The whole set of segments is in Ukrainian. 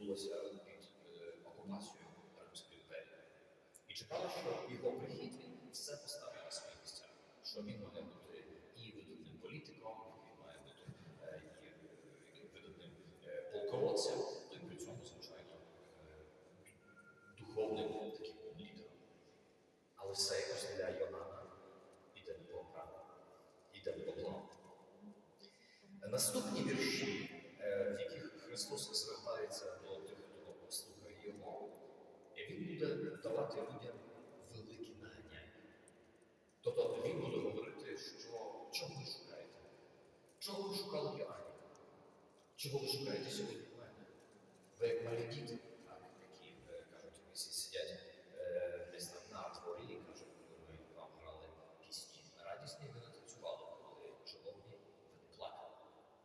відбулося під е, окупацією Римської імперії. І чекали, що його прихід все поставить на свої місця. Що він має бути і видатним політиком, він має бути е, і е, видатним полководцем, ну і при цьому, звичайно, духовним таким лідером. Але все якось для Йоанна іде не по праву, іде не по плану. Наступні вірші, в яких Христос звертається до тих, хто слухає Його, і Він буде давати людям великі наганяння. Тобто Він буде говорити, що чого ви шукаєте? Чого ви шукали в Чого ви шукаєте сьогодні в мене? Ви як малі діти, так, які е, кажуть, всі сидять е, десь там на дворі і кажуть, коли ми вам грали пісні радісні, ви не танцювали, коли жолобні, ви не плакали.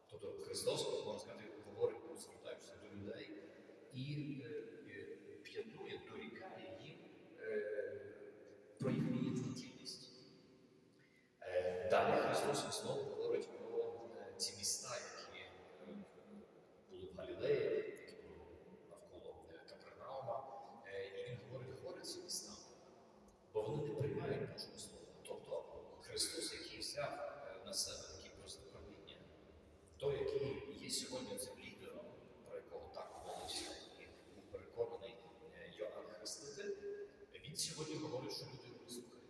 Тобто Христос, можна сказати, говорить, звертаючись до людей і е, е, п'ятнує, дорікає їм е, про їхню інфантільність. Е, Далі Христос знову говорить про е, ці міста, які е, були в Галілеї, які були навколо е, Капернаума. Е, І він говорить, горе ці міста, бо вони не приймають Божого Слова. Тобто Христос, який взяв е, на себе такі просто правління, той, який є сьогодні цим лідером, про якого так молиться і був переконаний е, Йоанн Хреститель, він сьогодні говорить, що люди його не слухають.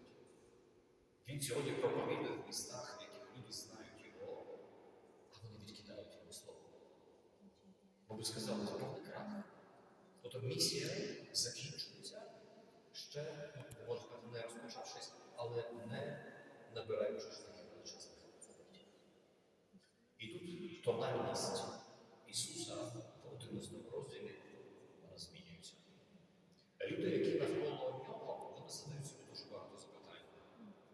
Він сьогодні проповідує в містах, в яких люди знають його, а вони відкидають його слово. Бо би сказали, це повний крах. Тобто місія закінчується ще, можна сказати, не розпочавшись, але не набираючи таких величезних обертів. І тут тональність в 11 розділі вона змінюється. Люди, які навколо нього, вони задають собі дуже багато запитань.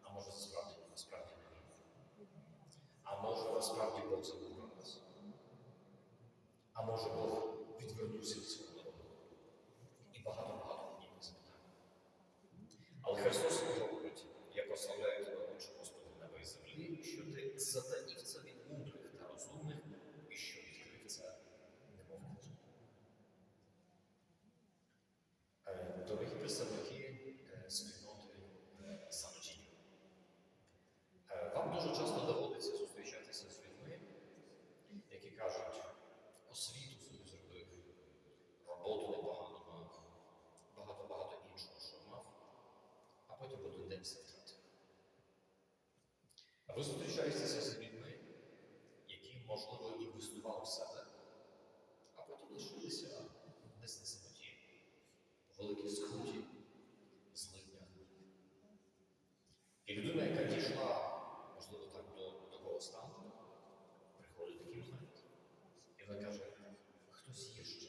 А може справді насправді не він? А може насправді Бог забув про нас? А може Бог відвернувся від свого народу? І багато-багато інших запитань. Але Христос говорить, я прославляю тебе, Отче Господи, неба і землі, що ти затаїв це від мудрих та розумних, і що відкрив це немов книжку. Е, Дорогі представники е, спільноти е, самочинів, Е, вам дуже часто доводиться зустрічатися з людьми, які кажуть, освіту свою зробив, роботу непогану мав, багато-багато іншого, що мав, а потім в один день все втратив. А ви зустрічаєтеся з людьми, які, можливо, інвестували в себе, а потім лишилися десь на самоті, в великій скруті, злиднях. І людина, яка дійшла, можливо, так до такого стану, приходить такий момент, і вона каже, хтось є ще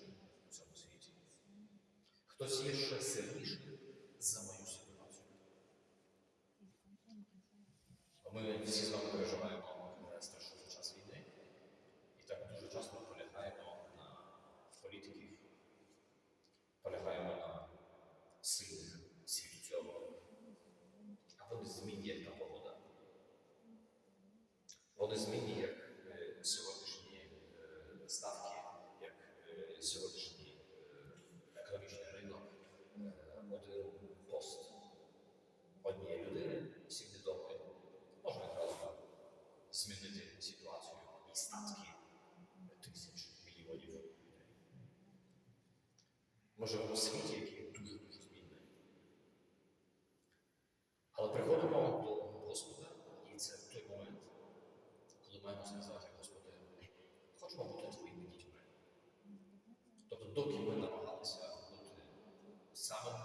в цьому світі, хтось є ще сильніший за мою ситуацію. Ми всі з вами переживаємо е, страшний час війни, і так дуже часто полягаємо на політиків, полягаємо на сильних світу цього. А вони змінні, як та погода. Вони змінні, як е, сьогоднішні е, ставки, як е, сьогоднішній економічний ринок, один пост однієї людини, всім відомої, може одразу змінити ситуацію і статки тисяч мільйонів людей. Ми в світі, який дуже-дуже змінний. Але приходимо маємо сказати, Господи, хочемо бути твоїми дітьми. Тобто, доки ми намагалися бути самими